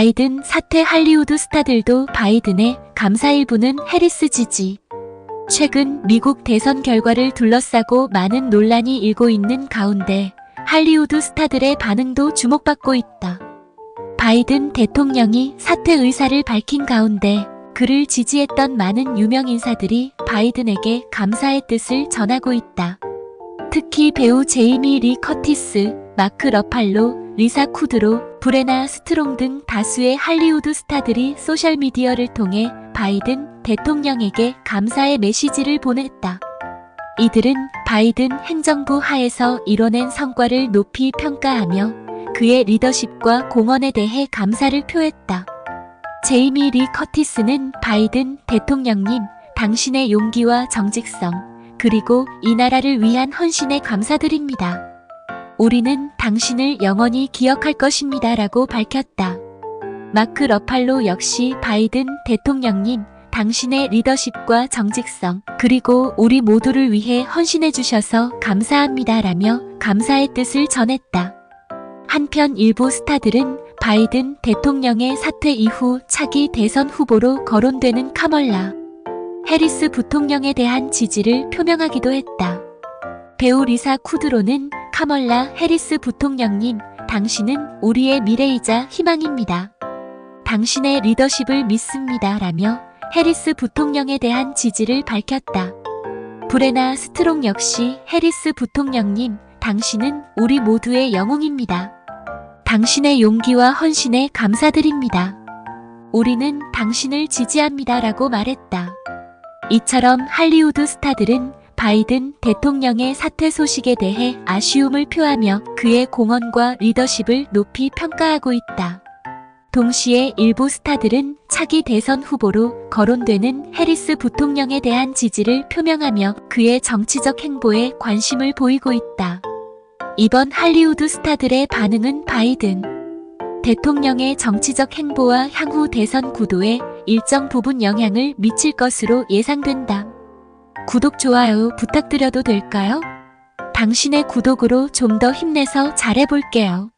바이든 사퇴 할리우드 스타들도 바이든의 감사 일부는 해리스 지지. 최근 미국 대선 결과를 둘러싸고 많은 논란이 일고 있는 가운데 할리우드 스타들의 반응도 주목받고 있다. 바이든 대통령이 사퇴 의사를 밝힌 가운데 그를 지지했던 많은 유명 인사들이 바이든에게 감사의 뜻을 전하고 있다. 특히 배우 제이미 리 커티스, 마크 러팔로, 리사 쿠드로, 브레나 스트롱 등 다수의 할리우드 스타들이 소셜미디어를 통해 바이든 대통령에게 감사의 메시지를 보냈다. 이들은 바이든 행정부 하에서 이뤄낸 성과를 높이 평가하며 그의 리더십과 공헌에 대해 감사를 표했다. 제이미 리 커티스는 바이든 대통령님, 당신의 용기와 정직성, 그리고 이 나라를 위한 헌신에 감사드립니다. 우리는 당신을 영원히 기억할 것입니다. 라고 밝혔다. 마크 러팔로 역시 바이든 대통령님, 당신의 리더십과 정직성, 그리고 우리 모두를 위해 헌신해 주셔서 감사합니다. 라며 감사의 뜻을 전했다. 한편 일부 스타들은 바이든 대통령의 사퇴 이후 차기 대선 후보로 거론되는 카멀라 해리스 부통령에 대한 지지를 표명하기도 했다. 배우 리사 쿠드로는 카멀라 해리스 부통령님, 당신은 우리의 미래이자 희망입니다. 당신의 리더십을 믿습니다. 라며 해리스 부통령에 대한 지지를 밝혔다. 브레나 스트롱 역시 해리스 부통령님, 당신은 우리 모두의 영웅입니다. 당신의 용기와 헌신에 감사드립니다. 우리는 당신을 지지합니다. 라고 말했다. 이처럼 할리우드 스타들은 바이든 대통령의 사퇴 소식에 대해 아쉬움을 표하며 그의 공헌과 리더십을 높이 평가하고 있다. 동시에 일부 스타들은 차기 대선 후보로 거론되는 해리스 부통령에 대한 지지를 표명하며 그의 정치적 행보에 관심을 보이고 있다. 이번 할리우드 스타들의 반응은 바이든 대통령의 정치적 행보와 향후 대선 구도에 일정 부분 영향을 미칠 것으로 예상된다. 구독, 좋아요 부탁드려도 될까요? 당신의 구독으로 좀 더 힘내서 잘해볼게요.